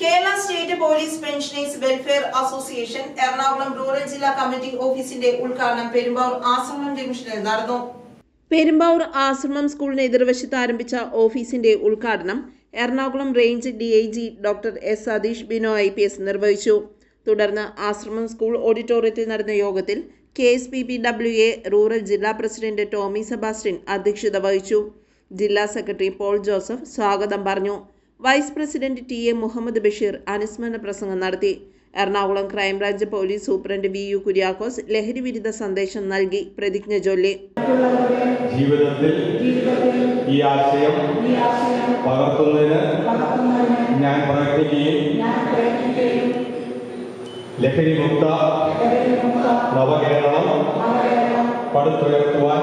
Kerala state police pensioners welfare association Ernakulam rural ജില്ലാ committee ഓഫീസിന്റെ ഉദ്ഘാടനം പെരുമ്പാവൂർ ആശ്രമം ഡിവിഷനിൽ നടന്നു. പെരുമ്പാവൂർ ആശ്രമം സ്കൂളിന് എതിർവശത്ത് ആരംഭിച്ച ഓഫീസിന്റെ ഉദ്ഘാടനം Ernakulam range D I G doctor S Satheesh Bino I P S നിർവഹിച്ചു. തുടർന്ന് ആശ്രമം സ്കൂൾ ഓഡിറ്റോറിയത്തിൽ നടന്ന യോഗത്തിൽ K S P P W A rural ജില്ലാ പ്രസിഡന്റ് ടോമി സെബാസ്റ്റ്യൻ അധ്യക്ഷത വഹിച്ചു. ജില്ലാ സെക്രട്ടറി പോൾ ജോസഫ് സ്വാഗതം പറഞ്ഞു. Vice president T A Muhammad Basheer അനുസ്മരണ പ്രസംഗം നടത്തി. Ernakulam crime branch police superintendent V U Kuriakose ലഹരി വിരുദ്ധ സന്ദേശം നൽകി. പ്രതിജ്ഞ ചൊല്ലി. ജീവിതത്തിൽ ഈ ആശയം പകർത്തുന്നതിന് ഞാൻ ലഹരി മുക്ത നവകേരളം പടുത്തുയർത്തുവാൻ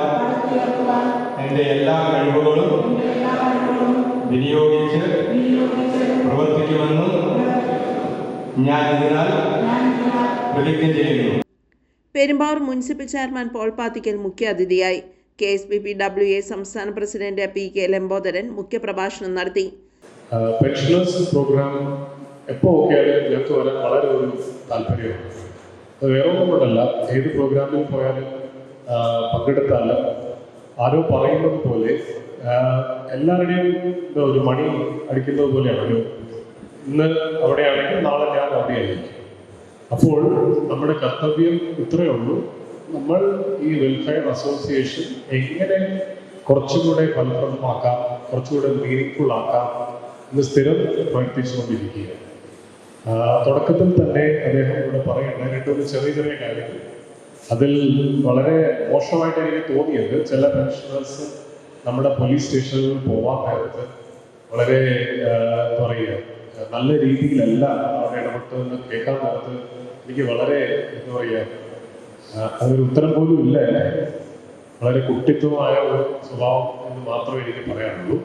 എന്റെ എല്ലാ കഴിവുകളും വിനിയോഗിച്ച് പ്രവർത്തിക്കുമെന്നും ഞാൻ ഇതിനാൽ പ്രതിജ്ഞ ചെയ്യുന്നു. Perumbavoor municipal chairman Paul Pathikkal മുഖ്യാതിഥിയായി K S P P W A സംസ്ഥാന പ്രസിഡന്റ് പി കെ ലംബോദരൻ മുഖ്യപ്രഭാഷണം നടത്തി. പെൻഷനേഴ്സ് പ്രോഗ്രാം എപ്പോൾ ഒക്കെ ആയാലും ഞങ്ങൾക്ക് വരാൻ വളരെ ഒരു താല്പര്യമാണ്. അത് വേറെ ഏത് പ്രോഗ്രാമിൽ പോയാലും പങ്കെടുത്താലും ആരോ പറയുന്നത് പോലെ എല്ലാവരുടെയും ഒരു മണി അടിക്കുന്നത് പോലെയാണ്. ഒരു ഇന്ന് അവിടെയാണെങ്കിൽ നാളെ ഞാൻ അവിടെയായിരിക്കും അപ്പോൾ നമ്മുടെ കർത്തവ്യം ഇത്രയേ ഉള്ളൂ. നമ്മൾ ഈ വെൽഫെയർ അസോസിയേഷൻ എങ്ങനെ കുറച്ചുകൂടെ ഫലപ്രദമാക്കാം കുറച്ചുകൂടെ മീനിങ്ഫുൾ ആക്കാം എന്ന് സ്ഥിരം പ്രവർത്തിച്ചുകൊണ്ടിരിക്കുക തുടക്കത്തിൽ തന്നെ അദ്ദേഹം ഇവിടെ പറയേണ്ട രണ്ടൊരു ചെറിയ ചെറിയ കാര്യങ്ങൾ. അതിൽ വളരെ മോശമായിട്ട് എനിക്ക് തോന്നിയത്. ചില പെൻഷനേഴ്സ് നമ്മുടെ പോലീസ് സ്റ്റേഷനിൽ പോവാൻ നേരത്ത് വളരെ എന്താ പറയുക നല്ല രീതിയിലല്ല അവിടെ ഇടപെട്ടതെന്ന് കേൾക്കാൻ നേരത്ത് എനിക്ക് വളരെ എന്താ പറയുക അതൊരു ഉത്തരം പോലും ഇല്ല വളരെ കുട്ടിത്വമായ ഒരു സ്വഭാവം എന്ന് മാത്രമേ എനിക്ക് പറയാനുള്ളൂ.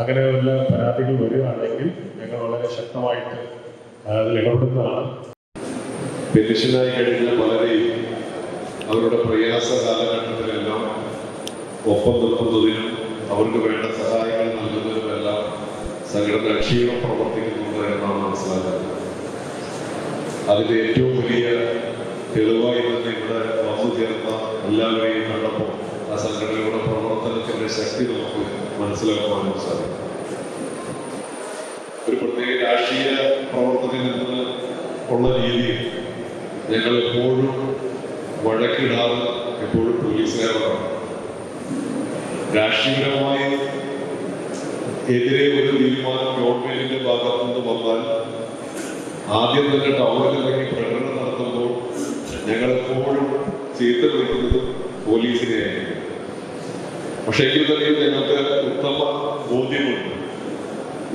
അങ്ങനെ വല്ല പരാതികൾ വരികയാണെങ്കിൽ ഞങ്ങൾ വളരെ ശക്തമായിട്ട് അതിൽ ഇടപെടുന്നതാണ്. പെൻഷനായി കഴിഞ്ഞാൽ വളരെ അവരുടെ പ്രയാസ ഒപ്പം നിൽക്കുന്നതിനും അവർക്ക് വേണ്ട സഹായങ്ങൾ നൽകുന്നതിനുമെല്ലാം സംഘടന ക്ഷീണം പ്രവർത്തിക്കുന്നുണ്ട് എന്നാണ് മനസ്സിലാക്കുന്നത്. അതിന്റെ ഏറ്റവും വലിയ തെളിവായി തന്നെ ഇവിടെ വന്നു ചേർന്ന എല്ലാവരെയും കണ്ടപ്പോൾ ആ സംഘടനയുടെ പ്രവർത്തനത്തിന്റെ ശക്തി നമുക്ക് മനസ്സിലാക്കുവാനും സാധിക്കും. ഒരു പ്രത്യേക രാഷ്ട്രീയ പ്രവർത്തനത്തിൽ നിന്ന് ഉള്ള രീതിയിൽ ഞങ്ങൾ എപ്പോഴും വഴക്കിടാറ് എപ്പോഴും പോലീസുകാരാണ് രാഷ്ട്രീയപരമായി എതിരെ ഒരു തീരുമാനം ഗവൺമെന്റിന്റെ ഭാഗത്തു നിന്ന് വന്നാൽ ആദ്യം തന്നെ ടൗണിൽ ഇറങ്ങി പ്രകടനം നടത്തുമ്പോൾ ഞങ്ങൾ എപ്പോഴും ചീത്ത വിളിക്കുന്നത് പോലീസിനെയായിരുന്നു പക്ഷെ എങ്കിൽ തന്നെയും ഞങ്ങൾക്ക് ഉത്തമ ബോധ്യമുണ്ട്.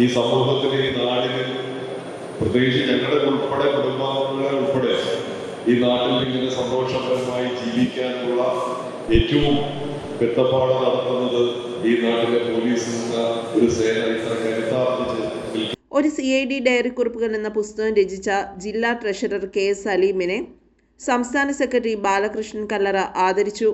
ഈ സമൂഹത്തിന് ഈ നാടിന് പ്രത്യേകിച്ച് ഞങ്ങളുടെ ഉൾപ്പെടെ കുടുംബാംഗങ്ങളെ ഉൾപ്പെടെ ഈ നാട്ടിൽ ഇങ്ങനെ സന്തോഷപരമായി ജീവിക്കാനുള്ള ഏറ്റവും വ്യക്തപ്പാട് നടത്തുന്നത് ഈ നാട്ടിലെ പോലീസ് ഒരു സേന ഇത്ര കരുത്താർജിച്ച് ഒരു സി ഐ ഡി ഡയറി കുറിപ്പുകൾ എന്ന പുസ്തകം രചിച്ച ജില്ലാ ട്രഷറർ കെ എസ് സലീമിനെ സംസ്ഥാന സെക്രട്ടറി ബാലകൃഷ്ണൻ കല്ലറ ആദരിച്ചു.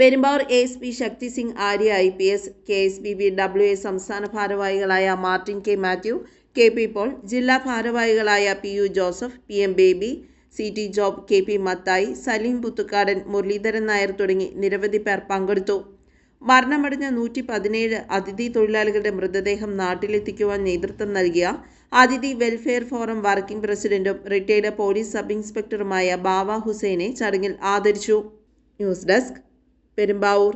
Perumbavoor A S P Shakti Singh Arya I P S K S B B W A സംസ്ഥാന ഭാരവാഹികളായ Martin K Mathew K P Paul ജില്ലാ ഭാരവാഹികളായ P U Joseph P M Baby C T Job K P Mathai Saleem Puthukkadan Muraleedharan Nair തുടങ്ങി നിരവധി പേർ പങ്കെടുത്തു. മരണമടഞ്ഞ നൂറ്റി പതിനേഴ് അതിഥി തൊഴിലാളികളുടെ മൃതദേഹം നാട്ടിലെത്തിക്കുവാൻ നേതൃത്വം നൽകിയ അതിഥി വെൽഫെയർ ഫോറം വർക്കിംഗ് പ്രസിഡന്റും റിട്ടയർഡ് പോലീസ് സബ് ഇൻസ്പെക്ടറുമായ ബാവ ഹുസൈനെ ചടങ്ങിൽ ആദരിച്ചു. News desk Perumbavoor.